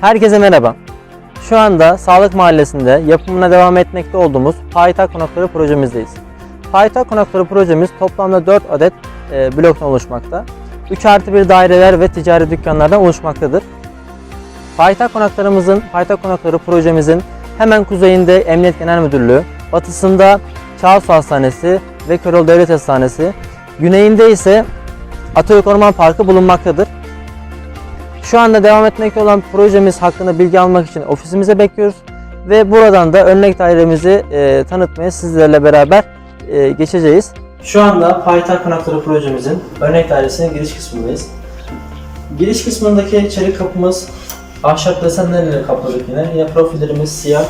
Herkese merhaba. Şu anda Sağlık Mahallesi'nde yapımına devam etmekte olduğumuz Payitaht Konakları projemizdeyiz. Payitaht Konakları projemiz toplamda 4 adet e, bloktan oluşmakta. 3 artı 1 daireler ve ticari dükkanlardan oluşmaktadır. Payitaht Konaklarımızın, Payitaht Konakları projemizin hemen kuzeyinde Emniyet Genel Müdürlüğü, batısında Çağsu Hastanesi ve Köroğlu Devlet Hastanesi, güneyinde ise Atatürk Orman Parkı bulunmaktadır. Şu anda devam etmekte olan projemiz hakkında bilgi almak için ofisimize bekliyoruz. Ve buradan da örnek dairemizi e, tanıtmaya sizlerle beraber e, geçeceğiz. Şu anda Payitaht Konakları projemizin örnek dairesinin giriş kısmındayız. Giriş kısmındaki çelik kapımız ahşap desenlerle kapladık yine. Yine profillerimiz siyah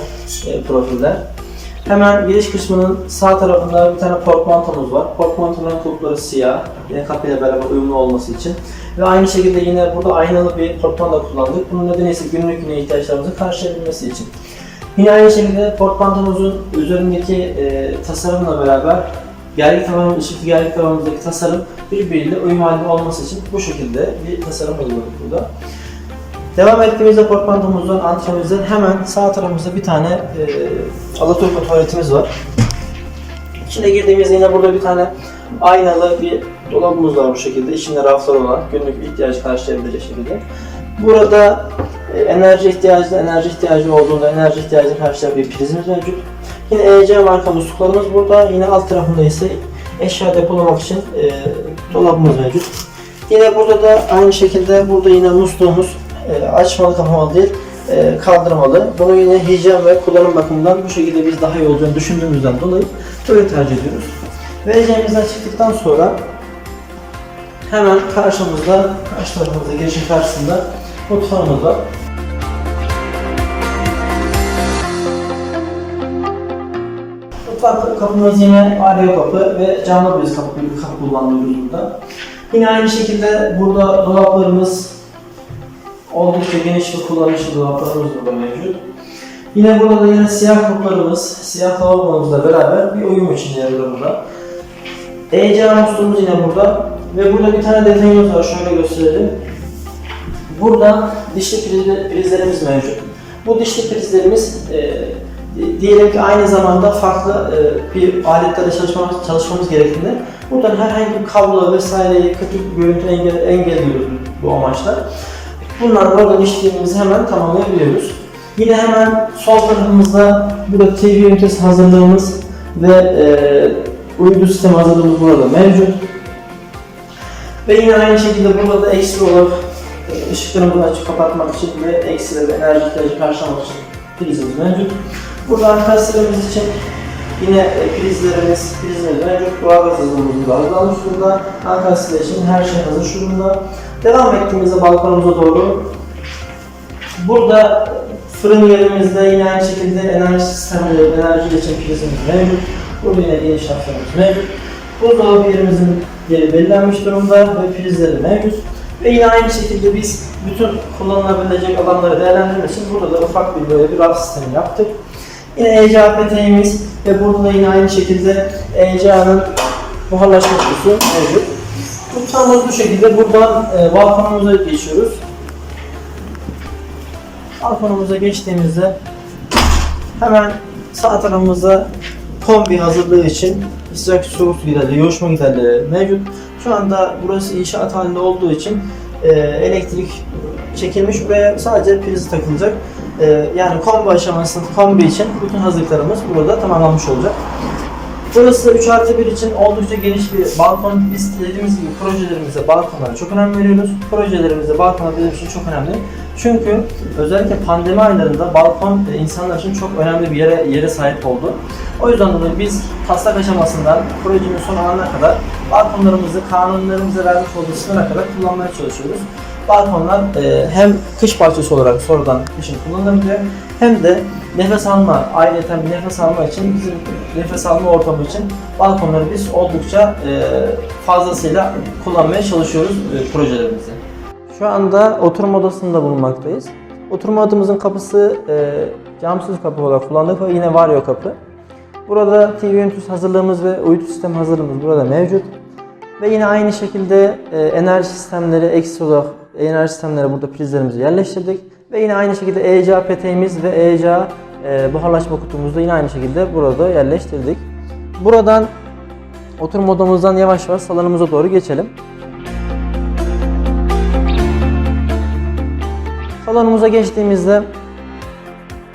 e, profiller. Hemen giriş kısmının sağ tarafında bir tane portmantomuz var. Portmantonun kulpları siyah. Yine kapıyla beraber uyumlu olması için. Ve aynı şekilde yine burada aynalı bir portmanto kullandık. Bunun nedeni ise günlük güne ihtiyaçlarımızı karşılayabilmesi için. Yine aynı şekilde portmantomuzun üzerindeki e, tasarımla beraber gergi tavanın, ışıklı gergi tavanımızdaki tasarım birbiriyle uyum halinde olması için bu şekilde bir tasarım uyguladık burada. Devam ettiğimizde portmantomuzdan, antremizden hemen sağ tarafımızda bir tane e, Alaturka tuvaletimiz var. İçine girdiğimizde yine burada bir tane aynalı bir dolabımız var bu şekilde. İçinde raflar olan günlük ihtiyacı karşılayabilecek şekilde. Burada e, enerji ihtiyacı, enerji ihtiyacı olduğunda enerji ihtiyacını karşılayan bir prizimiz mevcut. Yine EC marka musluklarımız burada. Yine alt tarafında ise eşya depolamak için e, dolabımız mevcut. Yine burada da aynı şekilde burada yine musluğumuz e, açmalı kapamalı değil e, kaldırmalı. Bunu yine hijyen ve kullanım bakımından bu şekilde biz daha iyi olacağını düşündüğümüzden dolayı böyle tercih ediyoruz. Vereceğimizden çıktıktan sonra hemen karşımızda, karşı tarafımızda girişin karşısında mutfağımız var. Mutfak kapımız yine areo kapı ve camlı bir kapı, bir kapı kullanıyoruz burada. Yine aynı şekilde burada dolaplarımız oldukça geniş ve kullanışlı dolaplarımız burada mevcut. Yine burada da yine siyah kuplarımız, siyah lavabomuzla beraber bir uyum içinde yer burada. EC musluğumuz yine burada ve burada bir tane detayımız var şöyle gösterelim. Burada dişli priz- prizlerimiz mevcut. Bu dişli prizlerimiz e, diyelim ki aynı zamanda farklı e, bir aletlerle çalışmamız, çalışmamız gerektiğinde buradan herhangi bir kablo vesaireyi kötü görüntü engel, engelliyoruz bu amaçla. Bunlar oradan işlemimizi hemen tamamlayabiliyoruz. Yine hemen sol tarafımızda burada TV ünitesi hazırlığımız ve e, uydu sistemi hazırlığımız burada mevcut. Ve yine aynı şekilde burada da ekstra olarak e, ışıklarımızı açıp kapatmak için ve ekstra bir enerji ihtiyacı karşılamak için prizimiz mevcut. Burada arkadaşlarımız için yine e, prizlerimiz, prizimiz mevcut. Doğalgaz hızımız da hazırlanmış durumda. Arkadaşlar için her şey hazır durumda. Devam ettiğimizde balkonumuza doğru Burada fırın yerimizde yine aynı şekilde enerji sistemleri, enerji geçen prizimiz mevcut. Burada yine geniş hatlarımız mevcut. Buzdolabı yerimizin yeri belirlenmiş durumda ve prizleri mevcut. Ve yine aynı şekilde biz bütün kullanılabilecek alanları değerlendirmek için burada da ufak bir böyle bir raf sistemi yaptık. Yine ECA peteğimiz ve burada da yine aynı şekilde ECA'nın buharlaşma kutusu mevcut. Mutfağımız bu şekilde. Buradan e, balkonumuza geçiyoruz. Balkonumuza geçtiğimizde hemen sağ tarafımızda kombi hazırlığı için sıcak soğuk giderleri, yoğuşma giderleri mevcut. Şu anda burası inşaat halinde olduğu için e, elektrik çekilmiş buraya sadece priz takılacak. E, yani kombi aşamasında kombi için bütün hazırlıklarımız burada tamamlanmış olacak. Burası 3 artı 1 için oldukça geniş bir balkon. Biz dediğimiz gibi projelerimize balkonlara çok önem veriyoruz. Projelerimizde balkonlar bizim için çok önemli. Çünkü özellikle pandemi aylarında balkon e, insanlar için çok önemli bir yere yere sahip oldu. O yüzden dolayı biz taslak aşamasından projenin son anına kadar balkonlarımızı kanunlarımıza vermiş olduğu sınıra kadar kullanmaya çalışıyoruz. Balkonlar e, hem kış bahçesi olarak sonradan kışın kullanılabiliyor hem de nefes alma, ayrıca bir nefes alma için bizim nefes alma ortamı için balkonları biz oldukça e, fazlasıyla kullanmaya çalışıyoruz e, projelerimizde. Şu anda oturma odasında bulunmaktayız. Oturma odamızın kapısı e, camsız kapı olarak kullandık ve yine varyo kapı. Burada TV ünitesi hazırlığımız ve uydu sistemi hazırlığımız burada mevcut. Ve yine aynı şekilde e, enerji sistemleri ekstra olarak enerji sistemleri burada prizlerimizi yerleştirdik. Ve yine aynı şekilde ECA peteğimiz ve ECA e, buharlaşma kutumuz da yine aynı şekilde burada yerleştirdik. Buradan oturma odamızdan yavaş yavaş salonumuza doğru geçelim. Salonumuza geçtiğimizde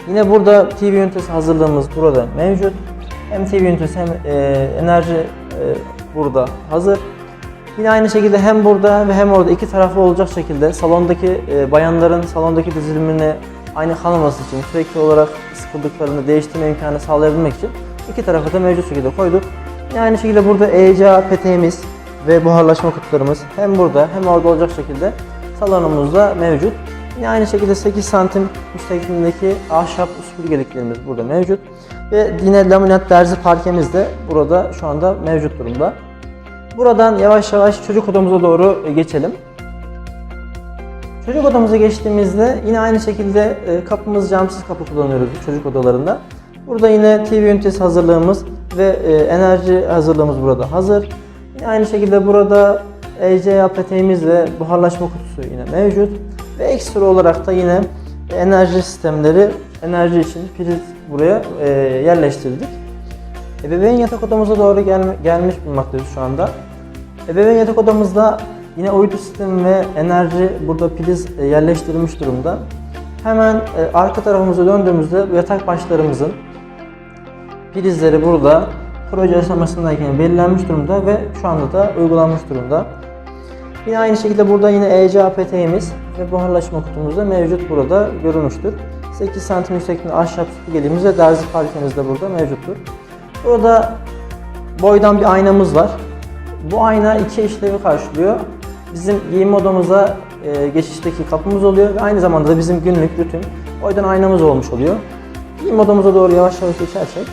yine burada TV ünitesi hazırlığımız burada mevcut. Hem TV ünitesi hem e, enerji e, burada hazır. Yine aynı şekilde hem burada ve hem orada iki taraflı olacak şekilde salondaki e, bayanların salondaki dizilimini aynı kalmaması için sürekli olarak sıkıldıklarında değiştirme imkanı sağlayabilmek için iki tarafı da mevcut şekilde koyduk. Yine aynı şekilde burada ECA peteğimiz ve buharlaşma kutularımız hem burada hem orada olacak şekilde salonumuzda mevcut. Yine aynı şekilde 8 santim yüksekliğindeki ahşap süpürgeliklerimiz burada mevcut. Ve yine laminat derzi parkemiz de burada şu anda mevcut durumda. Buradan yavaş yavaş çocuk odamıza doğru geçelim. Çocuk odamıza geçtiğimizde yine aynı şekilde e, kapımız camsız kapı kullanıyoruz çocuk odalarında. Burada yine TV ünitesi hazırlığımız ve e, enerji hazırlığımız burada hazır. Yine aynı şekilde burada ECA peteğimiz ve buharlaşma kutusu yine mevcut. Ve ekstra olarak da yine enerji sistemleri, enerji için priz buraya e, yerleştirdik. Ebeveyn yatak odamıza doğru gelme- gelmiş bulunmaktayız şu anda. Ebeveyn yatak odamızda yine uydu sistemi ve enerji burada priz e, yerleştirilmiş durumda. Hemen e, arka tarafımıza döndüğümüzde yatak başlarımızın prizleri burada proje aşamasındayken belirlenmiş durumda ve şu anda da uygulanmış durumda. Yine aynı şekilde burada yine ECA peteğimiz ve buharlaşma kutumuz da mevcut burada görülmüştür. 8 santim yüksekliğinde ahşap süpürgeliğimiz ve derzi parkemiz de burada mevcuttur. Burada boydan bir aynamız var. Bu ayna iki işlevi karşılıyor. Bizim giyinme odamıza e, geçişteki kapımız oluyor ve aynı zamanda da bizim günlük rutin boydan aynamız olmuş oluyor. Giyinme odamıza doğru yavaş yavaş geçersek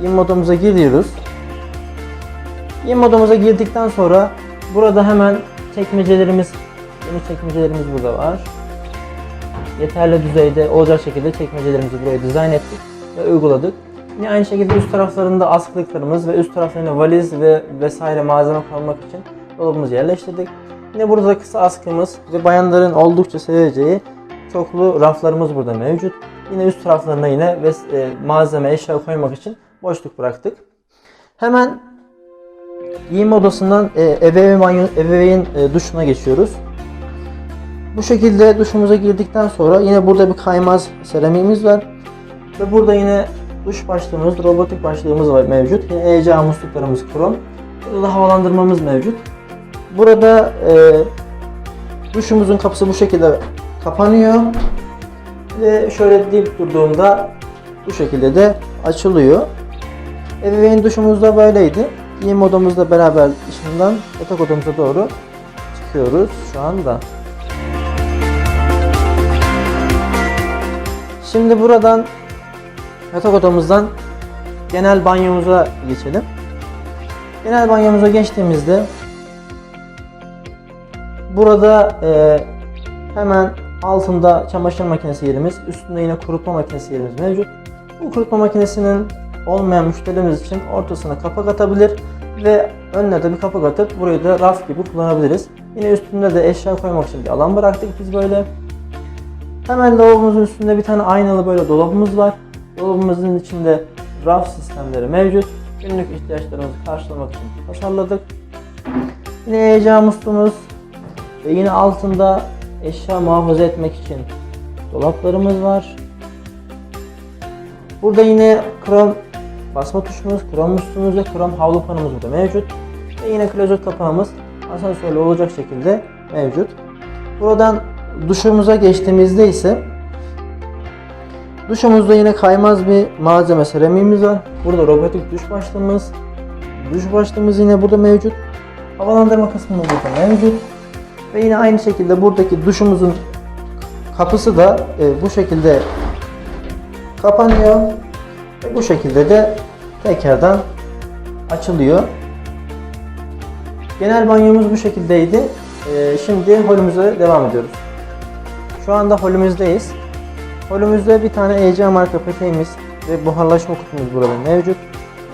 giyinme odamıza giriyoruz. Giyinme odamıza girdikten sonra burada hemen çekmecelerimiz, yeni çekmecelerimiz burada var. Yeterli düzeyde olacak şekilde çekmecelerimizi buraya dizayn ettik ve uyguladık. Yine aynı şekilde üst taraflarında askılıklarımız ve üst taraflarında valiz ve vesaire malzeme koymak için dolabımızı yerleştirdik. Yine burada da kısa askımız ve bayanların oldukça seveceği çoklu raflarımız burada mevcut. Yine üst taraflarına yine e, malzeme, eşya koymak için boşluk bıraktık. Hemen giyinme odasından e, ebeveyn ebeveyn e, duşuna geçiyoruz. Bu şekilde duşumuza girdikten sonra yine burada bir kaymaz seramiğimiz var. Ve burada yine duş başlığımız, robotik başlığımız var mevcut. Yine ECA musluklarımız krom. Burada da havalandırmamız mevcut. Burada e, duşumuzun kapısı bu şekilde kapanıyor. Ve şöyle dik durduğumda bu şekilde de açılıyor. Ebeveyn duşumuz da böyleydi. Giyim odamızla beraber dışından yatak odamıza doğru çıkıyoruz şu anda. Şimdi buradan yatak odamızdan genel banyomuza geçelim. Genel banyomuza geçtiğimizde burada e, hemen altında çamaşır makinesi yerimiz, üstünde yine kurutma makinesi yerimiz mevcut. Bu kurutma makinesinin olmayan müşterimiz için ortasına kapak atabilir ve önüne de bir kapak atıp burayı da raf gibi kullanabiliriz. Yine üstünde de eşya koymak için bir alan bıraktık biz böyle. Hemen lavabomuzun üstünde bir tane aynalı böyle dolabımız var. Dolabımızın içinde raf sistemleri mevcut. Günlük ihtiyaçlarımızı karşılamak için tasarladık. Yine ECA musluğumuz ve yine altında eşya muhafaza etmek için dolaplarımız var. Burada yine krom basma tuşumuz, krom musluğumuz ve krom havlu panımız burada mevcut. Ve yine klozet kapağımız asansörlü olacak şekilde mevcut. Buradan duşumuza geçtiğimizde ise duşumuzda yine kaymaz bir malzeme seramiğimiz var. Burada robotik duş başlığımız, duş başlığımız yine burada mevcut. Havalandırma kısmımız burada mevcut. Ve yine aynı şekilde buradaki duşumuzun kapısı da e, bu şekilde kapanıyor. Ve bu şekilde de tekrardan açılıyor. Genel banyomuz bu şekildeydi. E, şimdi holümüze devam ediyoruz. Şu anda holümüzdeyiz. Holümüzde bir tane ECA marka peteğimiz ve buharlaşma kutumuz burada mevcut.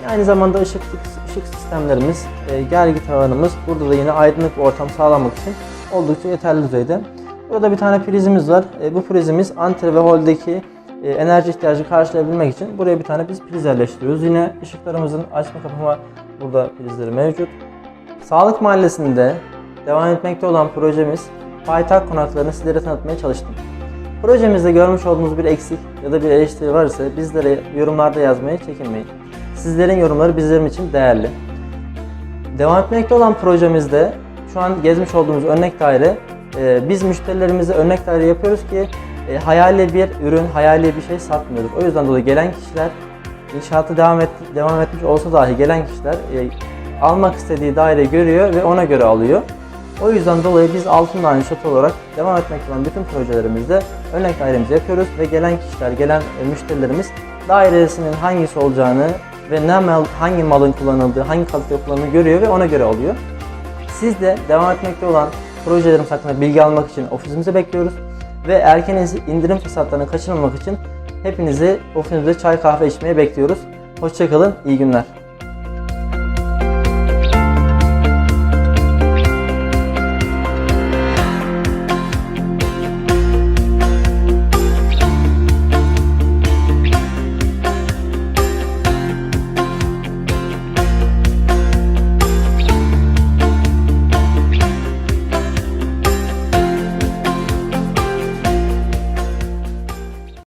Aynı zamanda ışık, ışık sistemlerimiz, e, gergi tavanımız, burada da yine aydınlık ortam sağlamak için oldukça yeterli düzeyde. Burada bir tane prizimiz var. E, bu prizimiz antre ve holdeki e, enerji ihtiyacı karşılayabilmek için buraya bir tane biz priz yerleştiriyoruz. Yine ışıklarımızın açma kapama burada prizleri mevcut. Sağlık Mahallesi'nde devam etmekte olan projemiz payitaht konaklarını sizlere tanıtmaya çalıştım. Projemizde görmüş olduğunuz bir eksik ya da bir eleştiri varsa bizlere yorumlarda yazmaya çekinmeyin. Sizlerin yorumları bizim için değerli. Devam etmekte olan projemizde şu an gezmiş olduğumuz örnek daire e, biz müşterilerimize örnek daire yapıyoruz ki e, hayali bir ürün, hayali bir şey satmıyoruz. O yüzden dolayı gelen kişiler inşaatı devam et, devam etmiş olsa dahi gelen kişiler e, almak istediği daireyi görüyor ve ona göre alıyor. O yüzden dolayı biz Altındağ İnşaat olarak devam etmekte olan bütün projelerimizde örnek dairemizi yapıyoruz ve gelen kişiler, gelen e, müşterilerimiz dairesinin hangisi olacağını ve ne mal, hangi malın kullanıldığı, hangi kalite kullanıldığını görüyor ve ona göre alıyor. Siz de devam etmekte olan projelerimiz hakkında bilgi almak için ofisimize bekliyoruz. Ve erken indirim fırsatlarını kaçırmamak için hepinizi ofisimizde çay kahve içmeye bekliyoruz. Hoşçakalın, iyi günler.